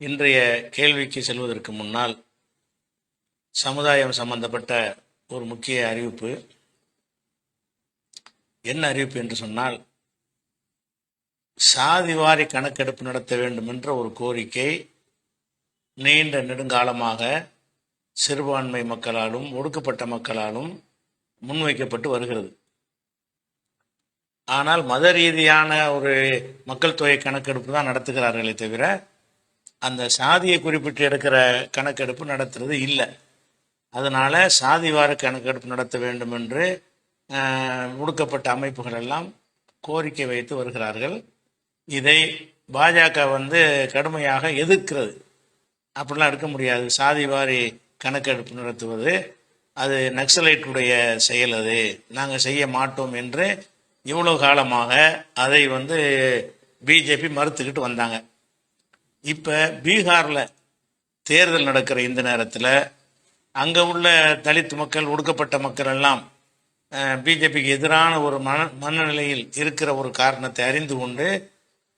இன்றைய கேள்விக்கு செல்வதற்கு முன்னால் சமுதாயம் சம்பந்தப்பட்ட ஒரு முக்கிய அறிவிப்பு. என்ன அறிவிப்பு என்று சொன்னால் சாதிவாரி கணக்கெடுப்பு நடத்த வேண்டும் என்ற ஒரு கோரிக்கை நீண்ட நெடுங்காலமாக சிறுபான்மை மக்களாலும் ஒடுக்கப்பட்ட மக்களாலும் முன்வைக்கப்பட்டு வருகிறது. ஆனால் மத ரீதியான ஒரு மக்கள் தொகை கணக்கெடுப்பு தான் நடத்துகிறார்களே தவிர அந்த சாதியை குறிப்பிட்டு எடுக்கிற கணக்கெடுப்பு நடத்துறது இல்லை. அதனால சாதிவார கணக்கெடுப்பு நடத்த வேண்டும் என்று முடுக்கப்பட்ட அமைப்புகள் எல்லாம் கோரிக்கை வைத்து வருகிறார்கள். இதை பாஜக வந்து கடுமையாக எதிர்க்கிறது. அப்படிலாம் எடுக்க முடியாது. சாதிவாரி கணக்கெடுப்பு நடத்துவது அது நக்சலைட்டுடைய செயல் அது. நாங்கள் செய்ய மாட்டோம் என்று இவ்வளோ காலமாக அதை வந்து பிஜேபி மறுத்துக்கிட்டு வந்தாங்க. இப்போ பீகாரில் தேர்தல் நடக்கிற இந்த நேரத்தில் அங்கே உள்ள தலித் மக்கள் ஒடுக்கப்பட்ட மக்கள் எல்லாம் பிஜேபிக்கு எதிரான ஒரு மன மனநிலையில் இருக்கிற ஒரு காரணத்தை அறிந்து கொண்டு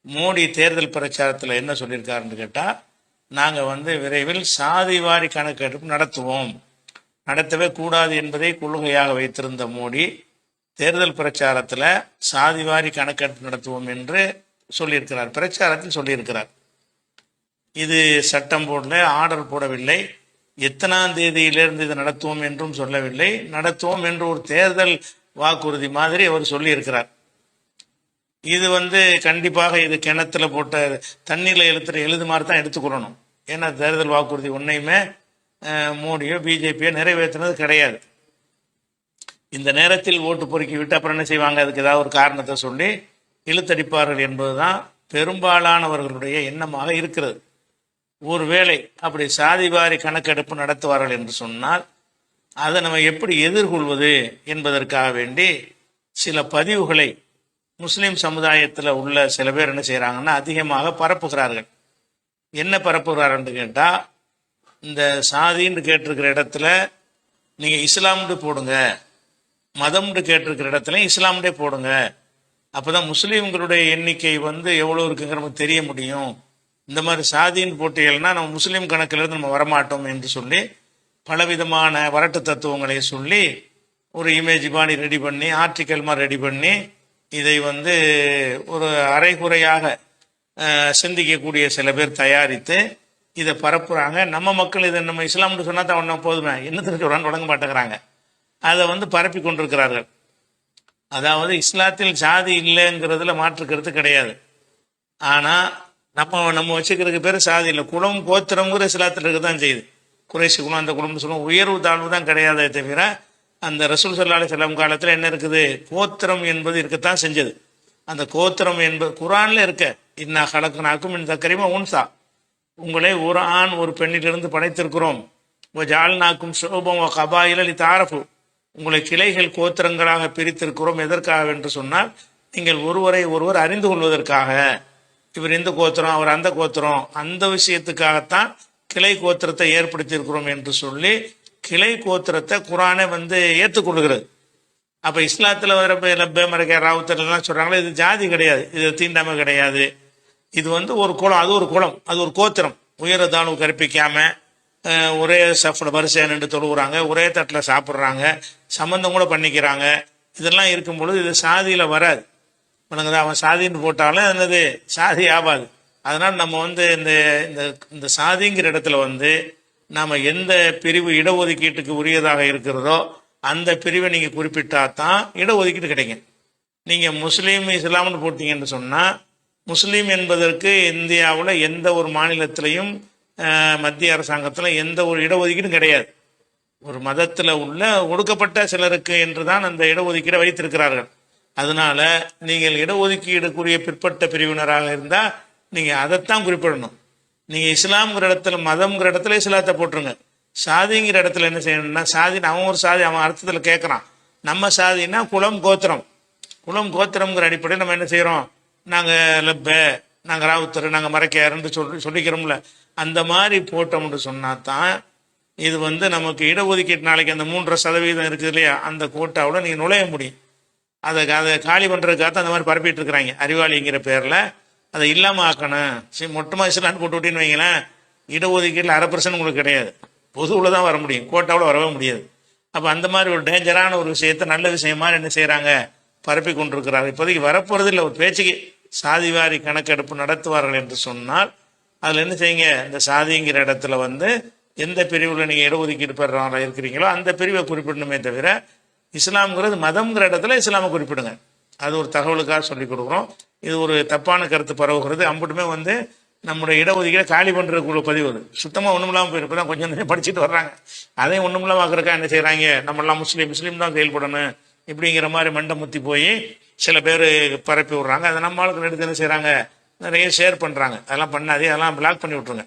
மோடி தேர்தல் பிரச்சாரத்தில் என்ன சொல்லியிருக்காருன்னு கேட்டால் நாங்கள் வந்து விரைவில் சாதிவாரி கணக்கெடுப்பு நடத்துவோம். நடத்தவே கூடாது என்பதை கொள்கையாக வைத்திருந்த மோடி தேர்தல் பிரச்சாரத்தில் சாதிவாரி கணக்கெடுப்பு நடத்துவோம் என்று சொல்லியிருக்கிறார் பிரச்சாரத்தில் சொல்லியிருக்கிறார். இது சட்டம் போடல ஆர்டர் போடவில்லை. எத்தனாம் தேதியிலிருந்து இதை நடத்துவோம் என்றும் சொல்லவில்லை. நடத்துவோம் என்று ஒரு தேர்தல் வாக்குறுதி மாதிரி அவர் சொல்லியிருக்கிறார். இது வந்து கண்டிப்பாக இது கிணத்துல போட்ட தண்ணியில் எழுத்துற எழுது மாதிரி தான் எடுத்துக்கொள்ளணும். ஏன்னா தேர்தல் வாக்குறுதி ஒன்றையுமே மோடியோ பிஜேபியோ நிறைவேற்றினது கிடையாது. இந்த நேரத்தில் ஓட்டு பொறுக்கி விட்டு அப்புறம் என்ன செய்வாங்க? அதுக்கு ஏதாவது ஒரு காரணத்தை சொல்லி இழுத்தடிப்பார்கள் என்பதுதான் பெரும்பாலானவர்களுடைய எண்ணமாக இருக்கிறது. ஒருவேளை அப்படி சாதிவாரி கணக்கெடுப்பு நடத்துவார்கள் என்று சொன்னால் அதை நம்ம எப்படி எதிர்கொள்வது என்பதற்காக வேண்டி சில பதிவுகளை முஸ்லிம் சமுதாயத்தில் உள்ள சில பேர் என்ன செய்கிறாங்கன்னா அதிகமாக பரப்புகிறார்கள். என்ன பரப்புகிறார்கள்னு கேட்டால் இந்த சாதின்னு கேட்டிருக்கிற இடத்துல நீங்கள் இஸ்லாம்னு போடுங்க மதம்னு கேட்டிருக்கிற இடத்துல இஸ்லாம்டே போடுங்க அப்பதான் முஸ்லீம்களுடைய எண்ணிக்கை வந்து எவ்வளோ இருக்குங்கிற நமக்கு தெரிய முடியும். இந்த மாதிரி சாதியின் போட்டிகள்னா நம்ம முஸ்லீம் கணக்கிலிருந்து நம்ம வரமாட்டோம் என்று சொல்லி பலவிதமான வரட்டு தத்துவங்களை சொல்லி ஒரு இமேஜ் பாடி ரெடி பண்ணி ஆர்டிக்கல் மாதிரி ரெடி பண்ணி இதை வந்து ஒரு அரைகுறையாக சிந்திக்கக்கூடிய சில பேர் தயாரித்து இதை பரப்புகிறாங்க நம்ம மக்கள் இதை நம்ம இஸ்லாம்னு சொன்னால் தான் ஒன்றும் போதுமே. என்ன சொல்றான்னு தொடங்க மாட்டேங்கிறாங்க. அதை வந்து பரப்பி கொண்டிருக்கிறார்கள். அதாவது இஸ்லாத்தில் சாதி இல்லைங்கிறதுல மாற்று கருத்து கிடையாது. ஆனால் நம்ம நம்ம வச்சுக்கிறதுக்கு பேர் சாதி இல்லை. குலம் கோத்திரம்ங்கிற இஸ்லாத்தில் இருக்க தான் செய்யுது. குறைசி குலம் அந்த குலம்னு சொல்லுவோம். உயர்வு தாழ்வு தான் கிடையாதே தவிர அந்த ரசூல் சல்லா செல்லும் செல்லம் காலத்தில் என்ன இருக்குது? கோத்திரம் என்பது இருக்கத்தான் செஞ்சது. அந்த கோத்திரம் என்பது குரானில் இருக்க இன்னா கலக்குனாக்கும் இந்த கரிமா உன்சா. உங்களை ஒரு ஆண் ஒரு பெண்ணிலிருந்து படைத்திருக்கிறோம். ஜால்நாக்கும் சோபம் கபாயில் தாரஃபு உங்களை கிளைகள் கோத்திரங்களாக பிரித்திருக்கிறோம். எதற்காக? என்று சொன்னால் நீங்கள் ஒருவரை ஒருவர் அறிந்து கொள்வதற்காக. இவர் இந்த கோத்திரம் அவர் அந்த கோத்திரம் அந்த விஷயத்துக்காகத்தான் கிளை கோத்திரத்தை ஏற்படுத்தியிருக்கிறோம் என்று சொல்லி கிளை கோத்திரத்தை குரானை வந்து ஏற்றுக்கொள்கிறது அப்போ இஸ்லாத்தில் வர லப்பே ராவுத்தர்லாம் சொல்கிறாங்களே இது ஜாதி கிடையாது இது தீண்டாமை கிடையாது. இது வந்து ஒரு குளம் அது ஒரு குளம் அது ஒரு கோத்திரம். உயர தாழ்வு கற்பிக்காமல் ஒரே சஃபில் வரிசை நின்று தொழுகிறாங்க ஒரே தட்டில் சாப்பிட்றாங்க சம்மந்தம் கூட பண்ணிக்கிறாங்க. இதெல்லாம் இருக்கும் பொழுது இது சாதியில் வராது. உனக்கு அவன் சாதின்னு போட்டாலும் என்னது? சாதி ஆகாது அதனால் நம்ம வந்து இந்த இந்த இந்த சாதிங்கிற இடத்துல வந்து நாம் எந்த பிரிவு இடஒதுக்கீட்டுக்கு உரியதாக இருக்கிறதோ அந்த பிரிவை நீங்கள் குறிப்பிட்டா தான் இடஒதுக்கீடு கிடைக்கும். நீங்கள் முஸ்லீம் இஸ்லாம்னு போட்டீங்கன்னு சொன்னால் முஸ்லீம் என்பதற்கு இந்தியாவில் எந்த ஒரு மாநிலத்திலையும் மத்திய அரசாங்கத்தில் எந்த ஒரு இடஒதுக்கீடும் கிடையாது. ஒரு மதத்தில் உள்ள ஒடுக்கப்பட்ட சிலருக்கு என்று தான் அந்த இடஒதுக்கீடை வைத்திருக்கிறார்கள். அதனால நீங்கள் இடஒதுக்கீடுக்குரிய பிற்பட்ட பிரிவினராக இருந்தால் நீங்கள் அதைத்தான் குறிப்பிடணும். நீங்கள் இஸ்லாம்ங்கிற இடத்துல மதம்ங்கிற இடத்துல இஸ்லாத்தை போட்டுருங்க. சாதிங்கிற இடத்துல என்ன செய்யணும்னா சாதி அவன் ஒரு சாதி அவன் அர்த்தத்தில் கேட்குறான் நம்ம சாதினா குலம் கோத்திரம். குலம் கோத்திரம்ங்கிற அடிப்படையில் நம்ம என்ன செய்கிறோம் நாங்கள் லெப்ப நாங்கள் ராவுத்தர் நாங்கள் மறைக்காருன்னு சொல்லி சொல்லிக்கிறோம்ல. அந்த மாதிரி போட்டோம்னு சொன்னா தான் இது வந்து நமக்கு இடஒதுக்கீட்டு நாளைக்கு அந்த மூன்றரை சதவீதம் இருக்குது இல்லையா? அந்த கோட்டாவில் நீங்கள் நுழைய முடியும். அதை அதை காலி பண்ணுறதுக்காக அந்த மாதிரி பரப்பிட்டு இருக்கிறாங்க. அறிவாளிங்கிற பேரில். அதை இல்லாமல் ஆக்கணும். சரி மொட்டை இஸ்லான்னு போட்டு விட்டீங்கன்னு வைங்களேன் இடஒதுக்கீட்டில் அரை பர்சன்ட் உங்களுக்கு கிடையாது. பொதுவில் தான் வர முடியும். கோட்டாவில் வரவே முடியாது. அப்போ அந்த மாதிரி ஒரு டேஞ்சரான ஒரு விஷயத்தை நல்ல விஷயமா என்ன செய்கிறாங்க பரப்பி கொண்டிருக்கிறார்கள். இப்போதைக்கு வரப்போகிறது இல்லை ஒரு பேச்சுக்கு சாதிவாரி கணக்கெடுப்பு நடத்துவார்கள் என்று சொன்னால் அதில் என்ன செய்யுங்க? இந்த சாதிங்கிற இடத்துல வந்து எந்த பிரிவில் நீங்கள் இடஒதுக்கீடு பெறவங்களா இருக்கிறீங்களோ அந்த பிரிவை குறிப்பிடணுமே தவிர இஸ்லாம்ங்கிறது மதம்ங்கிற இடத்துல இஸ்லாமை குறிப்பிடுங்க. அது ஒரு தகவலுக்காக சொல்லி கொடுக்குறோம். இது ஒரு தப்பான கருத்து பரவுகிறது. அம்பட்டுமே வந்து நம்முடைய இடஒதுக்கீடு காலி பண்ணுறதுக்குள்ள பதிவு அது சுத்தமாக ஒன்றும் இல்லாமல் போயிருப்ப தான் கொஞ்சம் கொஞ்சம் படிச்சுட்டு வர்றாங்க. அதையும் ஒன்றும் இல்லாமல் ஆக்குறக்கா என்ன செய்கிறாங்க நம்மளாம் முஸ்லீம் முஸ்லீம் தான் செயல்படணும். இப்படிங்கிற மாதிரி மண்டை முத்தி போய் சில பேர் பரப்பி விடுறாங்க. அதை நம்ம ஆளுக்கு எடுத்து என்ன செய்கிறாங்க நிறைய ஷேர் பண்ணுறாங்க அதெல்லாம் பண்ணாதே அதெல்லாம் பிளாக் பண்ணி விட்ருங்க